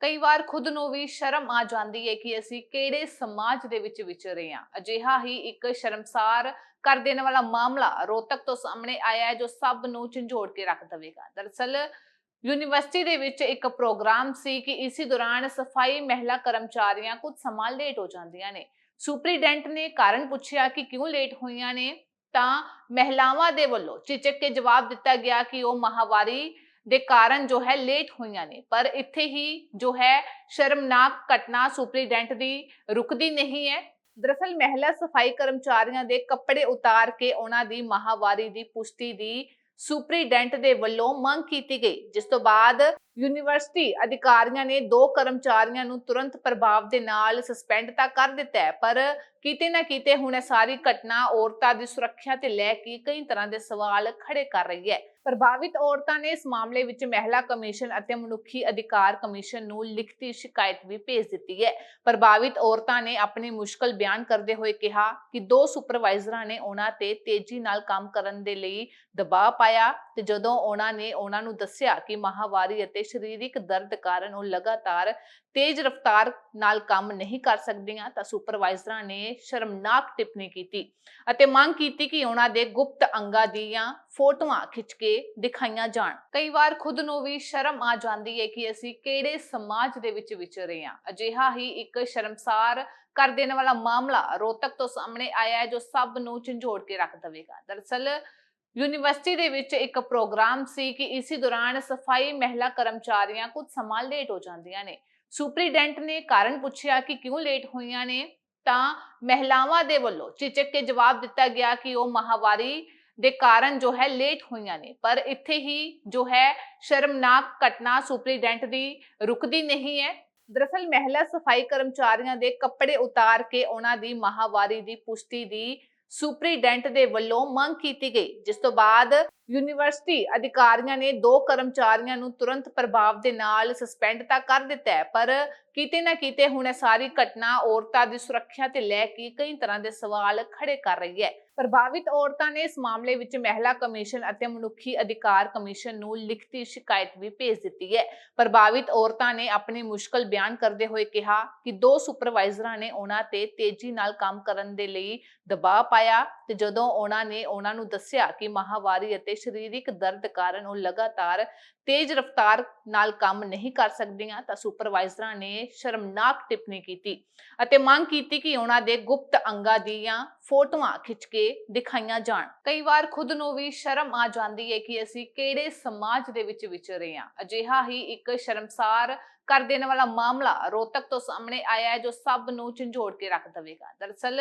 ਕਈ ਵਾਰ ਖੁਦ ਨੂੰ ਵੀ ਸ਼ਰਮ ਆ ਜਾਂਦੀ ਹੈ ਕਿ ਅਸੀਂ ਕਿਹੜੇ ਸਮਾਜ ਦੇ ਵਿੱਚ ਵਿਚਰੇ ਹਾਂ। ਅਜਿਹਾ ਹੀ ਇੱਕ ਸ਼ਰਮਸਾਰ ਕਰ ਦੇਣ ਵਾਲਾ ਮਾਮਲਾ ਰੋਹਤਕ ਤੋਂ ਸਾਹਮਣੇ ਆਇਆ ਹੈ, ਜੋ ਸਭ ਨੂੰ ਝੰਜੋੜ ਕੇ ਰੱਖ ਦੇਵੇਗਾ। ਦਰਅਸਲ ਯੂਨੀਵਰਸਿਟੀ ਦੇ ਵਿੱਚ ਇੱਕ ਪ੍ਰੋਗਰਾਮ ਸੀ ਕਿ ਇਸੇ ਦੌਰਾਨ ਸਫ਼ਾਈ ਮਹਿਲਾ ਕਰਮਚਾਰੀਆਂ ਕੁਝ ਸਮਾਂ ਲੇਟ ਹੋ ਜਾਂਦੀਆਂ ਨੇ। ਸੁਪਰੀਡੈਂਟ ਨੇ ਕਾਰਨ ਪੁੱਛਿਆ ਕਿ ਕਿਉਂ ਲੇਟ ਹੋਈਆਂ ਨੇ? ਤਾਂ ਮਹਿਲਾਵਾਂ ਦੇ ਵੱਲੋਂ ਚਿਚਕ ਕੇ ਜਵਾਬ ਦਿੱਤਾ ਗਿਆ ਕਿ ਉਹ ਮਹਾਵਾਰੀ ਦੇ ਕਾਰਨ ਜੋ ਹੈ ਲੇਟ ਹੋਈਆਂ ਨੇ। ਪਰ ਇੱਥੇ ਹੀ ਜੋ ਹੈ ਸ਼ਰਮਨਾਕ ਘਟਨਾ ਸੁਪਰੀਡੈਂਟ ਦੀ ਰੁਕਦੀ ਨਹੀਂ ਹੈ। ਦਰਅਸਲ ਮਹਿਲਾ ਸਫ਼ਾਈ ਕਰਮਚਾਰੀਆਂ ਦੇ ਕੱਪੜੇ ਉਤਾਰ ਕੇ ਉਹਨਾਂ ਦੀ ਮਾਹਵਾਰੀ ਦੀ ਪੁਸ਼ਟੀ ਦੀ ਸੁਪਰੀਡੈਂਟ ਦੇ ਵੱਲੋਂ ਮੰਗ ਕੀਤੀ ਗਈ, ਜਿਸ ਤੋਂ ਬਾਅਦ ਯੂਨੀਵਰਸਿਟੀ ਅਧਿਕਾਰੀਆਂ ਨੇ ਦੋ ਕਰਮਚਾਰੀਆਂ ਨੂੰ ਤੁਰੰਤ ਪ੍ਰਭਾਵ ਦੇ ਨਾਲ ਸਸਪੈਂਡ ਤਾਂ ਕਰ ਦਿੱਤਾ ਹੈ, ਪਰ ਕਿਤੇ ਨਾ ਕਿਤੇ ਹੁਣ ਇਹ ਸਾਰੀ ਘਟਨਾ ਔਰਤਾਂ ਦੀ ਸੁਰੱਖਿਆ ਤੇ ਲੈ ਕੇ ਕਈ ਤਰ੍ਹਾਂ ਦੇ ਸਵਾਲ ਖੜੇ ਕਰ ਰਹੀ ਹੈ। ਪ੍ਰਭਾਵਿਤ ਔਰਤਾਂ ਨੇ ਇਸ ਮਾਮਲੇ ਵਿੱਚ ਮਹਿਲਾ ਕਮਿਸ਼ਨ ਅਤੇ ਮਨੁੱਖੀ ਅਧਿਕਾਰ ਕਮਿਸ਼ਨ ਨੂੰ ਲਿਖਤੀ ਸ਼ਿਕਾਇਤ ਵੀ ਭੇਜ ਦਿੱਤੀ ਹੈ। ਪ੍ਰਭਾਵਿਤ ਔਰਤਾਂ ਨੇ ਆਪਣੀ ਮੁਸ਼ਕਲ ਬਿਆਨ ਕਰਦੇ ਹੋਏ ਕਿਹਾ ਕਿ ਦੋ ਸੁਪਰਵਾਈਜ਼ਰਾਂ ਨੇ ਉਹਨਾਂ ਤੇ ਤੇਜ਼ੀ ਨਾਲ ਕੰਮ ਕਰਨ ਦੇ ਲਈ ਦਬਾਅ ਪਾਇਆ ਤੇ ਜਦੋਂ ਉਹਨਾਂ ਨੇ ਉਹਨਾਂ ਨੂੰ ਦੱਸਿਆ ਕਿ ਮਾਹਵਾਰੀ ਅਤੇ ਸਰੀਰਕ ਦਰਦ ਕਾਰਨ ਉਹ ਲਗਾਤਾਰ ਤੇਜ਼ ਰਫ਼ਤਾਰ ਨਾਲ ਕੰਮ ਨਹੀਂ ਕਰ ਸਕਦੀਆਂ, ਤਾਂ ਸੁਪਰਵਾਈਜ਼ਰਾਂ ਨੇ ਸ਼ਰਮਨਾਕ ਟਿੱਪਣੀ ਕੀਤੀ ਅਤੇ ਮੰਗ ਕੀਤੀ ਕਿ ਉਹਨਾਂ ਦੇ ਗੁਪਤ ਅੰਗਾਂ ਦੀਆਂ ਫੋਟੋਆਂ ਖਿੱਚ ਕੇ ਦਿਖਾਈਆਂ ਜਾਣ। ਕਈ ਵਾਰ ਖੁਦ ਨੂੰ ਵੀ ਸ਼ਰਮ ਆ ਜਾਂਦੀ ਹੈ ਕਿ ਅਸੀਂ ਕਿਹੜੇ ਸਮਾਜ ਦੇ ਵਿੱਚ ਵਿਚਰੇ ਹਾਂ। ਅਜਿਹਾ ਹੀ ਇੱਕ ਸ਼ਰਮਸਾਰ ਕਰ ਦੇਣ ਵਾਲਾ ਮਾਮਲਾ ਰੋਹਤਕ ਤੋਂ ਸਾਹਮਣੇ ਆਇਆ ਹੈ, ਜੋ ਸਭ ਨੂੰ ਝੰਜੋੜ ਕੇ ਰੱਖ ਦੇਵੇਗਾ। ਦਰਅਸਲ ਯੂਨੀਵਰਸਿਟੀ ਦੇ ਵਿੱਚ ਇੱਕ ਪ੍ਰੋਗਰਾਮ ਸੀ ਕਿ ਇਸੇ ਦੌਰਾਨ ਸਫ਼ਾਈ ਮਹਿਲਾ ਕਰਮਚਾਰੀਆਂ ਕੁਝ ਸਮਾਂ ਲੇਟ ਹੋ ਜਾਂਦੀਆਂ ਨੇ। ਸੁਪਰੀਡੈਂਟ ਨੇ ਕਾਰਨ ਪੁੱਛਿਆ ਕਿ ਕਿਉਂ ਲੇਟ ਹੋਈਆਂ ਨੇ? ਤਾਂ ਮਹਿਲਾਵਾਂ ਦੇ ਵੱਲੋਂ ਚਿਚਕ ਕੇ ਜਵਾਬ ਦਿੱਤਾ ਗਿਆ ਕਿ ਉਹ ਮਾਹਵਾਰੀ ਦੇ ਕਾਰਨ ਜੋ ਹੈ ਲੇਟ ਹੋਈਆਂ ਨੇ। ਪਰ ਇੱਥੇ ਹੀ ਜੋ ਹੈ ਸ਼ਰਮਨਾਕ ਘਟਨਾ ਸੁਪਰੀਡੈਂਟ ਦੀ ਰੁਕਦੀ ਨਹੀਂ ਹੈ। ਦਰਅਸਲ ਮਹਿਲਾ ਸਫ਼ਾਈ ਕਰਮਚਾਰੀਆਂ ਦੇ ਕੱਪੜੇ ਉਤਾਰ ਕੇ ਉਹਨਾਂ ਦੀ ਮਾਹਵਾਰੀ ਦੀ ਪੁਸ਼ਟੀ ਦੀ ਸੁਪਰੀਡੈਂਟ ਦੇ ਵੱਲੋਂ ਮੰਗ ਕੀਤੀ ਗਈ, ਜਿਸ ਤੋਂ ਬਾਅਦ ਯੂਨੀਵਰਸਿਟੀ ਅਧਿਕਾਰੀਆਂ ਨੇ ਦੋ ਕਰਮਚਾਰੀਆਂ ਨੂੰ ਤੁਰੰਤ ਪ੍ਰਭਾਵ ਦੇ ਨਾਲ ਸਸਪੈਂਡ ਤਾਂ ਕਰ ਦਿੱਤਾ ਹੈ, ਪਰ ਕਿਤੇ ਨਾ ਕਿਤੇ ਹੁਣ ਇਹ ਸਾਰੀ ਘਟਨਾ ਔਰਤਾਂ ਦੀ ਸੁਰੱਖਿਆ ਤੇ ਲੈ ਕੇ ਕਈ ਤਰ੍ਹਾਂ ਦੇ ਸਵਾਲ ਖੜੇ ਕਰ ਰਹੀ ਹੈ। ਪ੍ਰਭਾਵਿਤ ਔਰਤਾਂ ਨੇ ਇਸ ਮਾਮਲੇ ਵਿੱਚ ਮਹਿਲਾ ਕਮਿਸ਼ਨ ਅਤੇ ਮਨੁੱਖੀ ਅਧਿਕਾਰ ਕਮਿਸ਼ਨ ਨੂੰ ਲਿਖਤੀ ਸ਼ਿਕਾਇਤ ਵੀ ਭੇਜ ਦਿੱਤੀ ਹੈ। ਪ੍ਰਭਾਵਿਤ ਔਰਤਾਂ ਨੇ ਆਪਣੀ ਮੁਸ਼ਕਲ ਬਿਆਨ ਕਰਦੇ ਹੋਏ ਕਿਹਾ ਕਿ ਦੋ ਸੁਪਰਵਾਈਜ਼ਰਾਂ ਨੇ ਉਹਨਾਂ ਤੇ ਤੇਜ਼ੀ ਨਾਲ ਕੰਮ ਕਰਨ ਦੇ ਲਈ ਦਬਾਅ ਪਾਇਆ। ਤੇ ਜਦੋਂ ਉਹਨਾਂ ਨੇ ਉਹਨਾਂ ਨੂੰ ਦੱਸਿਆ ਕਿ ਮਾਹਵਾਰੀ ਅਤੇ ਸਰੀਰਕ ਦਰਦ ਕਾਰਨ ਉਹ ਲਗਾਤਾਰ ਤੇਜ਼ ਰਫ਼ਤਾਰ ਨਾਲ ਕੰਮ ਨਹੀਂ ਕਰ ਸਕਦੀਆਂ, ਤਾਂ ਸੁਪਰਵਾਈਜ਼ਰਾਂ ਨੇ ਸ਼ਰਮਨਾਕ ਟਿੱਪਣੀ ਕੀਤੀ ਅਤੇ ਮੰਗ ਕੀਤੀ ਕਿ ਉਹਨਾਂ ਦੇ ਗੁਪਤ ਅੰਗਾਂ ਦੀਆਂ ਫੋਟੋਆਂ ਖਿੱਚ ਕੇ ਦਿਖਾਈਆਂ ਜਾਣ। ਕਈ ਵਾਰ ਖੁਦ ਨੂੰ ਵੀ ਸ਼ਰਮ ਆ ਜਾਂਦੀ ਹੈ ਕਿ ਅਸੀਂ ਕਿਹੜੇ ਸਮਾਜ ਦੇ ਵਿੱਚ ਵਿਚਰੇ ਹਾਂ। ਅਜਿਹਾ ਹੀ ਇੱਕ ਸ਼ਰਮਸਾਰ ਕਰ ਦੇਣ ਵਾਲਾ ਮਾਮਲਾ ਰੋਹਤਕ ਤੋਂ ਸਾਹਮਣੇ ਆਇਆ ਹੈ ਜੋ ਸਭ ਨੂੰ ਝੰਜੋੜ ਕੇ ਰੱਖ ਦੇਵੇਗਾ। ਦਰਅਸਲ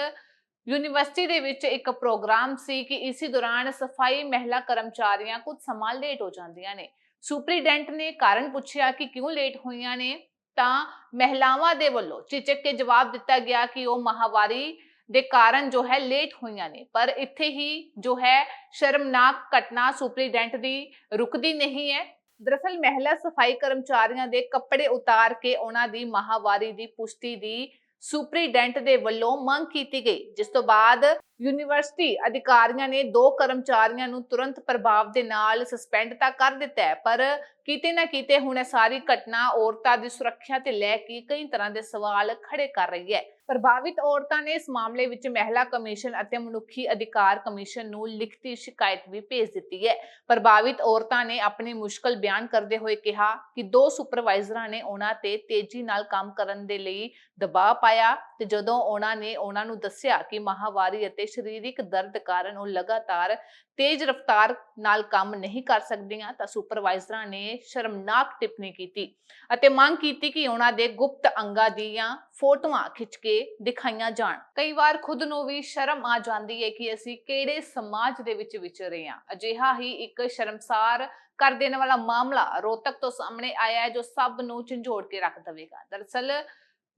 ਯੂਨੀਵਰਸਿਟੀ ਦੇ ਵਿੱਚ ਇੱਕ ਪ੍ਰੋਗਰਾਮ ਸੀ ਕਿ ਇਸੇ ਦੌਰਾਨ ਸਫ਼ਾਈ ਮਹਿਲਾ ਕਰਮਚਾਰੀਆਂ ਕੁਝ ਸਮਾਂ ਲੇਟ ਹੋ ਜਾਂਦੀਆਂ ਨੇ। ਸੁਪਰੀਡੈਂਟ ਨੇ ਕਾਰਨ ਪੁੱਛਿਆ ਕਿ ਕਿਉਂ ਲੇਟ ਹੋਈਆਂ ਨੇ? ਤਾਂ ਮਹਿਲਾਵਾਂ ਦੇ ਵੱਲੋਂ ਚਿਚਕ ਕੇ ਜਵਾਬ ਦਿੱਤਾ ਗਿਆ ਕਿ ਉਹ ਮਾਹਵਾਰੀ ਦੇ ਕਾਰਨ ਜੋ ਹੈ ਲੇਟ ਹੋਈਆਂ ਨੇ। ਪਰ ਇੱਥੇ ਹੀ ਜੋ ਹੈ ਸ਼ਰਮਨਾਕ ਘਟਨਾ ਸੁਪਰੀਡੈਂਟ ਦੀ ਰੁਕਦੀ ਨਹੀਂ ਹੈ। ਦਰਅਸਲ ਮਹਿਲਾ ਸਫ਼ਾਈ ਕਰਮਚਾਰੀਆਂ ਦੇ ਕੱਪੜੇ ਉਤਾਰ ਕੇ ਉਹਨਾਂ ਦੀ ਮਾਹਵਾਰੀ ਦੀ ਪੁਸ਼ਟੀ ਦੀ ਸੁਪਰੀਡੈਂਟ ਦੇ ਵੱਲੋਂ ਮੰਗ ਕੀਤੀ ਗਈ ਜਿਸ ਤੋਂ ਬਾਅਦ ਯੂਨੀਵਰਸਿਟੀ ਅਧਿਕਾਰੀਆਂ ਨੇ ਦੋ ਕਰਮਚਾਰੀਆਂ ਨੂੰ ਤੁਰੰਤ ਪ੍ਰਭਾਵ ਦੇ ਨਾਲ ਸਸਪੈਂਡ ਤਾਂ ਕਰ ਦਿੱਤਾ ਹੈ, ਪਰ ਕਿਤੇ ਨਾ ਕਿਤੇ ਹੁਣ ਇਹ ਸਾਰੀ ਘਟਨਾ ਔਰਤਾਂ ਦੀ ਸੁਰੱਖਿਆ ਤੇ ਲੈ ਕੇ ਕਈ ਤਰ੍ਹਾਂ ਦੇ ਸਵਾਲ ਖੜੇ ਕਰ ਰਹੀ ਹੈ। ਪ੍ਰਭਾਵਿਤ ਔਰਤਾਂ ਨੇ ਇਸ ਮਾਮਲੇ ਵਿੱਚ ਮਹਿਲਾ ਕਮਿਸ਼ਨ ਅਤੇ ਮਨੁੱਖੀ ਅਧਿਕਾਰ ਕਮਿਸ਼ਨ ਨੂੰ ਲਿਖਤੀ ਸ਼ਿਕਾਇਤ ਵੀ ਭੇਜ ਦਿੱਤੀ ਹੈ। ਪ੍ਰਭਾਵਿਤ ਔਰਤਾਂ ਨੇ ਆਪਣੀ ਮੁਸ਼ਕਲ ਬਿਆਨ ਕਰਦੇ ਹੋਏ ਕਿਹਾ ਕਿ ਦੋ ਸੁਪਰਵਾਈਜ਼ਰਾਂ ਨੇ ਉਹਨਾਂ ਤੇ ਤੇਜ਼ੀ ਨਾਲ ਕੰਮ ਕਰਨ ਦੇ ਲਈ ਦਬਾਅ ਪਾਇਆ ਤੇ ਜਦੋਂ ਉਹਨਾਂ ਨੇ ਉਹਨਾਂ ਨੂੰ ਦੱਸਿਆ ਕਿ ਮਾਹਵਾਰੀ ਅਤੇ ਸਰੀਰਕ ਦਰਦ ਕਾਰਨ ਉਹ ਲਗਾਤਾਰ ਤੇਜ਼ ਰਫ਼ਤਾਰ ਨਾਲ ਕੰਮ ਨਹੀਂ ਕਰ ਸਕਦੀਆਂ, ਤਾਂ ਸੁਪਰਵਾਈਜ਼ਰਾਂ ਨੇ ਸ਼ਰਮਨਾਕ ਟਿੱਪਣੀ ਕੀਤੀ ਅਤੇ ਮੰਗ ਕੀਤੀ ਕਿ ਉਹਨਾਂ ਦੇ ਗੁਪਤ ਅੰਗਾਂ ਦੀਆਂ ਫੋਟੋਆਂ ਖਿੱਚ ਕੇ ਦਿਖਾਈਆਂ ਜਾਣ। ਕਈ ਵਾਰ ਖੁਦ ਨੂੰ ਵੀ ਸ਼ਰਮ ਆ ਜਾਂਦੀ ਹੈ ਕਿ ਅਸੀਂ ਕਿਹੜੇ ਸਮਾਜ ਦੇ ਵਿੱਚ ਵਿਚਰੇ ਹਾਂ। ਅਜਿਹਾ ਹੀ ਇੱਕ ਸ਼ਰਮਸਾਰ ਕਰ ਦੇਣ ਵਾਲਾ ਮਾਮਲਾ ਰੋਹਤਕ ਤੋਂ ਸਾਹਮਣੇ ਆਇਆ ਹੈ, ਜੋ ਸਭ ਨੂੰ ਝੰਜੋੜ ਕੇ ਰੱਖ ਦੇਵੇਗਾ। ਦਰਅਸਲ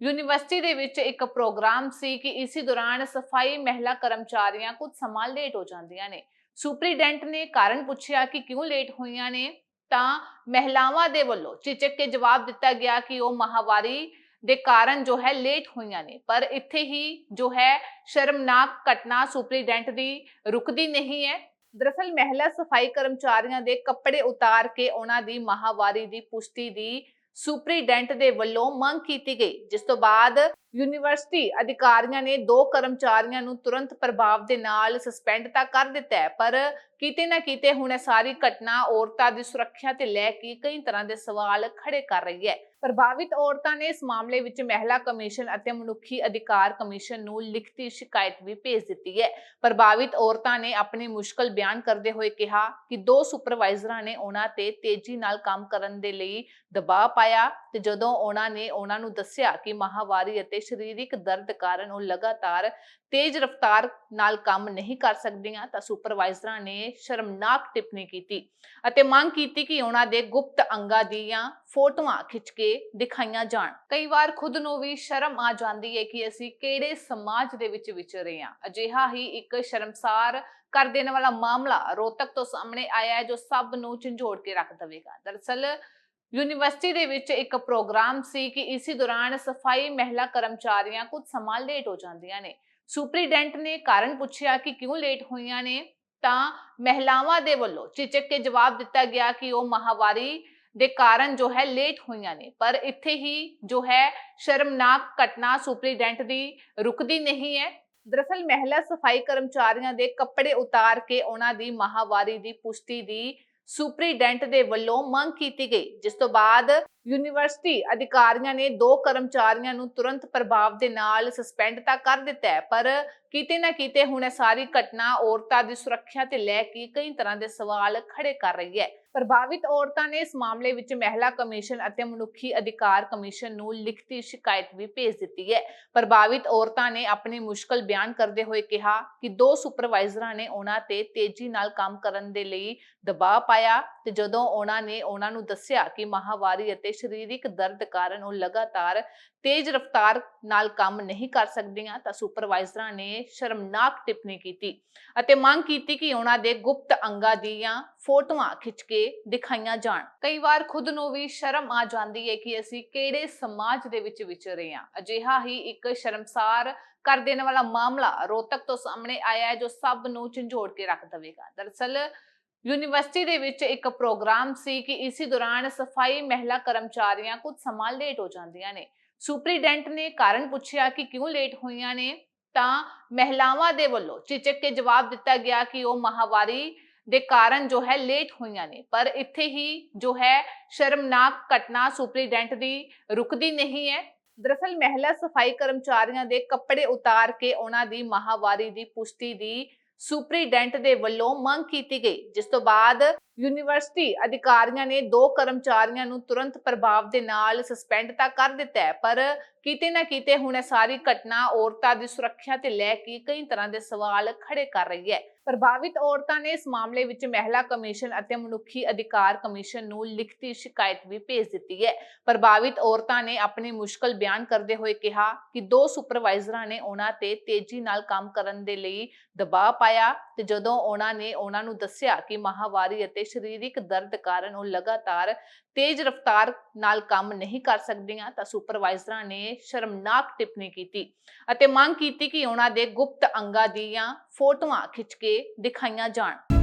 ਯੂਨੀਵਰਸਿਟੀ ਦੇ ਵਿੱਚ ਇੱਕ ਪ੍ਰੋਗਰਾਮ ਸੀ ਕਿ ਇਸੇ ਦੌਰਾਨ ਸਫ਼ਾਈ ਮਹਿਲਾ ਕਰਮਚਾਰੀਆਂ ਕੁਝ ਸਮਾਂ ਲੇਟ ਹੋ ਜਾਂਦੀਆਂ ਨੇ। ਸੁਪਰੀਡੈਂਟ ਨੇ ਕਾਰਨ ਪੁੱਛਿਆ ਕਿ ਕਿਉਂ ਲੇਟ ਹੋਈਆਂ ਨੇ? ਤਾਂ ਮਹਿਲਾਵਾਂ ਦੇ ਵੱਲੋਂ ਚਿਚਕ ਕੇ ਜਵਾਬ ਦਿੱਤਾ ਗਿਆ ਕਿ ਉਹ ਮਾਹਵਾਰੀ ਦੇ ਕਾਰਨ ਜੋ ਹੈ ਲੇਟ ਹੋਈਆਂ ਨੇ। ਪਰ ਇੱਥੇ ਹੀ ਜੋ ਹੈ ਸ਼ਰਮਨਾਕ ਘਟਨਾ ਸੁਪਰੀਡੈਂਟ ਦੀ ਰੁਕਦੀ ਨਹੀਂ ਹੈ। ਦਰਅਸਲ ਮਹਿਲਾ ਸਫ਼ਾਈ ਕਰਮਚਾਰੀਆਂ ਦੇ ਕੱਪੜੇ ਉਤਾਰ ਕੇ ਉਹਨਾਂ ਦੀ ਮਾਹਵਾਰੀ ਦੀ ਪੁਸ਼ਟੀ ਦੀ ਸੁਪਰੀਡੈਂਟ ਦੇ ਵੱਲੋਂ ਮੰਗ ਕੀਤੀ ਗਈ, ਜਿਸ ਤੋਂ ਬਾਅਦ ਯੂਨੀਵਰਸਿਟੀ ਅਧਿਕਾਰੀਆਂ ਨੇ ਦੋ ਕਰਮਚਾਰੀਆਂ ਨੂੰ ਤੁਰੰਤ ਪ੍ਰਭਾਵ ਦੇ ਨਾਲ ਸਸਪੈਂਡ ਤਾਂ ਕਰ ਦਿੱਤਾ ਹੈ, ਪਰ ਕਿਤੇ ਨਾ ਕਿਤੇ ਹੁਣ ਇਹ ਸਾਰੀ ਘਟਨਾ ਔਰਤਾਂ ਦੀ ਸੁਰੱਖਿਆ ਤੇ ਲੈ ਕੇ ਕਈ ਤਰ੍ਹਾਂ ਦੇ ਸਵਾਲ ਖੜੇ ਕਰ ਰਹੀ ਹੈ। ਪ੍ਰਭਾਵਿਤ ਔਰਤਾਂ ਨੇ ਇਸ ਮਾਮਲੇ ਵਿੱਚ ਮਹਿਲਾ ਕਮਿਸ਼ਨ ਅਤੇ ਮਨੁੱਖੀ ਅਧਿਕਾਰ ਕਮਿਸ਼ਨ ਨੂੰ ਲਿਖਤੀ ਸ਼ਿਕਾਇਤ ਵੀ ਭੇਜ ਦਿੱਤੀ ਹੈ। ਪ੍ਰਭਾਵਿਤ ਔਰਤਾਂ ਨੇ ਆਪਣੀ ਮੁਸ਼ਕਲ ਬਿਆਨ ਕਰਦੇ ਹੋਏ ਕਿਹਾ ਕਿ ਦੋ ਸੁਪਰਵਾਈਜ਼ਰਾਂ ਨੇ ਉਹਨਾਂ ਤੇ ਤੇਜ਼ੀ ਨਾਲ ਕੰਮ ਕਰਨ ਦੇ ਲਈ ਦਬਾਅ ਪਾਇਆ ਤੇ ਜਦੋਂ ਉਹਨਾਂ ਨੇ ਉਹਨਾਂ ਨੂੰ ਦੱਸਿਆ ਕਿ ਮਾਹਵਾਰੀ ਅਤੇ ਸਰੀਰਕ ਦਰਦ ਕਾਰਨ ਉਹ ਲਗਾਤਾਰ ਤੇਜ਼ ਰਫ਼ਤਾਰ ਨਾਲ ਕੰਮ ਨਹੀਂ ਕਰ ਸਕਦੀਆਂ ਤਾਂ ਸੁਪਰਵਾਈਜ਼ਰਾਂ ਨੇ ਸ਼ਰਮਨਾਕ ਟਿੱਪਣੀ ਕੀਤੀ ਅਤੇ ਮੰਗ ਕੀਤੀ ਕਿ ਉਹਨਾਂ ਦੇ ਗੁਪਤ ਅੰਗਾਂ ਦੀਆਂ ਫੋਟੋਆਂ ਖਿੱਚ ਕੇ ਦਿਖਾਈਆਂ ਜਾਣ। ਕਈ ਵਾਰ ਖੁਦ ਨੂੰ ਵੀ ਸ਼ਰਮ ਆ ਜਾਂਦੀ ਹੈ ਕਿ ਅਸੀਂ ਕਿਹੜੇ ਸਮਾਜ ਦੇ ਵਿੱਚ ਵਿਚਰੇ ਹਾਂ। ਅਜਿਹਾ ਹੀ ਇੱਕ ਸ਼ਰਮਸਾਰ ਕਰ ਦੇਣ ਵਾਲਾ ਮਾਮਲਾ ਰੋਹਤਕ ਤੋਂ ਸਾਹਮਣੇ ਆਇਆ ਹੈ, ਜੋ ਸਭ ਨੂੰ ਝੰਜੋੜ ਕੇ ਰੱਖ ਦੇਵੇਗਾ। ਦਰਅਸਲ ਯੂਨੀਵਰਸਿਟੀ ਦੇ ਵਿੱਚ ਇੱਕ ਪ੍ਰੋਗਰਾਮ ਸੀ ਕਿ ਇਸੇ ਦੌਰਾਨ ਸਫ਼ਾਈ ਮਹਿਲਾ ਕਰਮਚਾਰੀਆਂ ਕੁਝ ਸਮਾਂ ਲੇਟ ਹੋ ਜਾਂਦੀਆਂ ਨੇ। ਸੁਪਰੀਡੈਂਟ ਨੇ ਕਾਰਨ ਪੁੱਛਿਆ ਕਿ ਕਿਉਂ ਲੇਟ ਹੋਈਆਂ ਨੇ? ਤਾਂ ਮਹਿਲਾਵਾਂ ਦੇ ਵੱਲੋਂ ਚਿਚਕ ਕੇ ਜਵਾਬ ਦਿੱਤਾ ਗਿਆ ਕਿ ਉਹ ਮਹਾਵਾਰੀ ਦੇ ਕਾਰਨ ਜੋ ਹੈ ਲੇਟ ਹੋਈਆਂ ਨੇ। ਪਰ ਇੱਥੇ ਹੀ ਜੋ ਹੈ ਸ਼ਰਮਨਾਕ ਘਟਨਾ ਸੁਪਰੀਡੈਂਟ ਦੀ ਰੁਕਦੀ ਨਹੀਂ ਹੈ। ਦਰਅਸਲ ਮਹਿਲਾ ਸਫ਼ਾਈ ਕਰਮਚਾਰੀਆਂ ਦੇ ਕੱਪੜੇ ਉਤਾਰ ਕੇ ਉਹਨਾਂ ਦੀ ਮਾਹਵਾਰੀ ਦੀ ਪੁਸ਼ਟੀ ਦੀ ਸੁਪਰੀਡੈਂਟ ਦੇ ਵੱਲੋਂ ਮੰਗ ਕੀਤੀ ਗਈ, ਜਿਸ ਤੋਂ ਬਾਅਦ ਯੂਨੀਵਰਸਿਟੀ ਅਧਿਕਾਰੀਆਂ ਨੇ ਦੋ ਕਰਮਚਾਰੀਆਂ ਨੂੰ ਤੁਰੰਤ ਪ੍ਰਭਾਵ ਦੇ ਨਾਲ ਸਸਪੈਂਡ ਤਾਂ ਕਰ ਦਿੱਤਾ ਹੈ, ਪਰ ਕਿਤੇ ਨਾ ਕਿਤੇ ਹੁਣ ਇਹ ਸਾਰੀ ਘਟਨਾ ਔਰਤਾਂ ਦੀ ਸੁਰੱਖਿਆ ਤੇ ਲੈ ਕੇ ਕਈ ਤਰ੍ਹਾਂ ਦੇ ਸਵਾਲ ਖੜੇ ਕਰ ਰਹੀ ਹੈ। ਪ੍ਰਭਾਵਿਤ ਔਰਤਾਂ ਨੇ ਇਸ ਮਾਮਲੇ ਵਿੱਚ ਮਹਿਲਾ ਕਮਿਸ਼ਨ ਅਤੇ ਮਨੁੱਖੀ ਅਧਿਕਾਰ ਕਮਿਸ਼ਨ ਨੂੰ ਲਿਖਤੀ ਸ਼ਿਕਾਇਤ ਵੀ ਭੇਜ ਦਿੱਤੀ ਹੈ। ਪ੍ਰਭਾਵਿਤ ਔਰਤਾਂ ਨੇ ਆਪਣੀ ਮੁਸ਼ਕਲ ਬਿਆਨ ਕਰਦੇ ਹੋਏ ਕਿਹਾ ਕਿ ਦੋ ਸੁਪਰਵਾਈਜ਼ਰਾਂ ਨੇ ਉਹਨਾਂ ਤੇ ਤੇਜ਼ੀ ਨਾਲ ਕੰਮ ਕਰਨ ਦੇ ਲਈ ਦਬਾਅ ਪਾਇਆ ਤੇ ਜਦੋਂ ਉਹਨਾਂ ਨੇ ਉਹਨਾਂ ਨੂੰ ਦੱਸਿਆ ਕਿ ਮਾਹਵਾਰੀ ਅਤੇ ਸਰੀਰਕ ਦਰਦ ਕਾਰਨ ਉਹ ਲਗਾਤਾਰ ਤੇਜ਼ ਰਫ਼ਤਾਰ ਨਾਲ ਕੰਮ ਨਹੀਂ ਕਰ ਸਕਦੀਆਂ ਤਾਂ ਸੁਪਰਵਾਈਜ਼ਰਾਂ ਨੇ ਸ਼ਰਮਨਾਕ ਟਿੱਪਣੀ ਕੀਤੀ ਅਤੇ ਮੰਗ ਕੀਤੀ ਕਿ ਉਹਨਾਂ ਦੇ ਗੁਪਤ ਅੰਗਾਂ ਦੀਆਂ ਫੋਟੋਆਂ ਖਿੱਚ ਕੇ ਦਿਖਾਈਆਂ ਜਾਣ। ਕਈ ਵਾਰ ਖੁਦ ਨੂੰ ਵੀ ਸ਼ਰਮ ਆ ਜਾਂਦੀ ਹੈ ਕਿ ਅਸੀਂ ਕਿਹੜੇ ਸਮਾਜ ਦੇ ਵਿੱਚ ਵਿਚਰੇ ਹਾਂ। ਅਜਿਹਾ ਹੀ ਇੱਕ ਸ਼ਰਮਸਾਰ ਕਰ ਦੇਣ ਵਾਲਾ ਮਾਮਲਾ ਰੋਹਤਕ ਤੋਂ ਸਾਹਮਣੇ ਆਇਆ ਹੈ, ਜੋ ਸਭ ਨੂੰ ਝੰਜੋੜ ਕੇ ਰੱਖ ਦੇਵੇਗਾ। ਦਰਅਸਲ ਯੂਨੀਵਰਸਿਟੀ ਦੇ ਵਿੱਚ ਇੱਕ ਪ੍ਰੋਗਰਾਮ ਸੀ ਕਿ ਇਸੇ ਦੌਰਾਨ ਸਫ਼ਾਈ ਮਹਿਲਾ ਕਰਮਚਾਰੀਆਂ ਕੁਝ ਸਮਾਂ ਲੇਟ ਹੋ ਜਾਂਦੀਆਂ ਨੇ। ਸੁਪਰੀਡੈਂਟ ਨੇ ਕਾਰਨ ਪੁੱਛਿਆ ਕਿ ਕਿਉਂ ਲੇਟ ਹੋਈਆਂ ਨੇ? ਤਾਂ ਮਹਿਲਾਵਾਂ ਦੇ ਵੱਲੋਂ ਝਿਜਕ ਕੇ ਜਵਾਬ ਦਿੱਤਾ ਗਿਆ ਕਿ ਉਹ ਮਾਹਵਾਰੀ ਦੇ ਕਾਰਨ ਜੋ ਹੈ ਲੇਟ ਹੋਈਆਂ ਨੇ। ਪਰ ਇੱਥੇ ਹੀ ਜੋ ਹੈ ਸ਼ਰਮਨਾਕ ਘਟਨਾ ਸੁਪਰੀਡੈਂਟ ਦੀ ਰੁਕਦੀ ਨਹੀਂ ਹੈ। ਦਰਅਸਲ ਮਹਿਲਾ ਸਫ਼ਾਈ ਕਰਮਚਾਰੀਆਂ ਦੇ ਕੱਪੜੇ ਉਤਾਰ ਕੇ ਉਹਨਾਂ ਦੀ ਮਾਹਵਾਰੀ ਦੀ ਪੁਸ਼ਟੀ ਦੀ ਸੁਪਰੀਡੈਂਟ ਦੇ ਵੱਲੋਂ ਮੰਗ ਕੀਤੀ ਗਈ, ਜਿਸ ਤੋਂ ਬਾਅਦ ਯੂਨੀਵਰਸਿਟੀ ਅਧਿਕਾਰੀਆਂ ਨੇ ਦੋ ਕਰਮਚਾਰੀਆਂ ਨੂੰ ਤੁਰੰਤ ਪ੍ਰਭਾਵ ਦੇ ਨਾਲ ਸਸਪੈਂਡ ਤਾਂ ਕਰ ਦਿੱਤਾ ਹੈ, ਪਰ ਕਿਤੇ ਨਾ ਕਿਤੇ ਹੁਣ ਇਹ ਸਾਰੀ ਘਟਨਾ ਔਰਤਾਂ ਦੀ ਸੁਰੱਖਿਆ ਤੇ ਲੈ ਕੇ ਕਈ ਤਰ੍ਹਾਂ ਦੇ ਸਵਾਲ ਖੜੇ ਕਰ ਰਹੀ ਹੈ। ਪ੍ਰਭਾਵਿਤ ਔਰਤਾਂ ਨੇ ਇਸ ਮਾਮਲੇ ਵਿੱਚ ਮਹਿਲਾ ਕਮਿਸ਼ਨ ਅਤੇ ਮਨੁੱਖੀ ਅਧਿਕਾਰ ਕਮਿਸ਼ਨ ਨੂੰ ਲਿਖਤੀ ਸ਼ਿਕਾਇਤ ਵੀ ਭੇਜ ਦਿੱਤੀ ਹੈ। ਪ੍ਰਭਾਵਿਤ ਔਰਤਾਂ ਨੇ ਆਪਣੀ ਮੁਸ਼ਕਲ ਬਿਆਨ ਕਰਦੇ ਹੋਏ ਕਿਹਾ ਕਿ ਦੋ ਸੁਪਰਵਾਈਜ਼ਰਾਂ ਨੇ ਉਹਨਾਂ ਤੇ ਤੇਜ਼ੀ ਨਾਲ ਕੰਮ ਕਰਨ ਦੇ ਲਈ ਦਬਾਅ ਪਾਇਆ ਤੇ ਜਦੋਂ ਉਹਨਾਂ ਨੇ ਉਹਨਾਂ ਨੂੰ ਦੱਸਿਆ ਕਿ ਮਾਹਵਾਰੀ ਅਤੇ ਸਰੀਰਕ ਦਰਦ ਕਾਰਨ ਉਹ ਲਗਾਤਾਰ ਤੇਜ਼ ਰਫ਼ਤਾਰ ਨਾਲ ਕੰਮ ਨਹੀਂ ਕਰ ਸਕਦੀਆਂ, ਤਾਂ ਸੁਪਰਵਾਈਜ਼ਰਾਂ ਨੇ ਸ਼ਰਮਨਾਕ ਟਿੱਪਣੀ ਕੀਤੀ ਅਤੇ ਮੰਗ ਕੀਤੀ ਕਿ ਉਹਨਾਂ ਦੇ ਗੁਪਤ ਅੰਗਾਂ ਦੀਆਂ ਫੋਟੋਆਂ ਖਿੱਚ ਕੇ ਦਿਖਾਈਆਂ ਜਾਣ।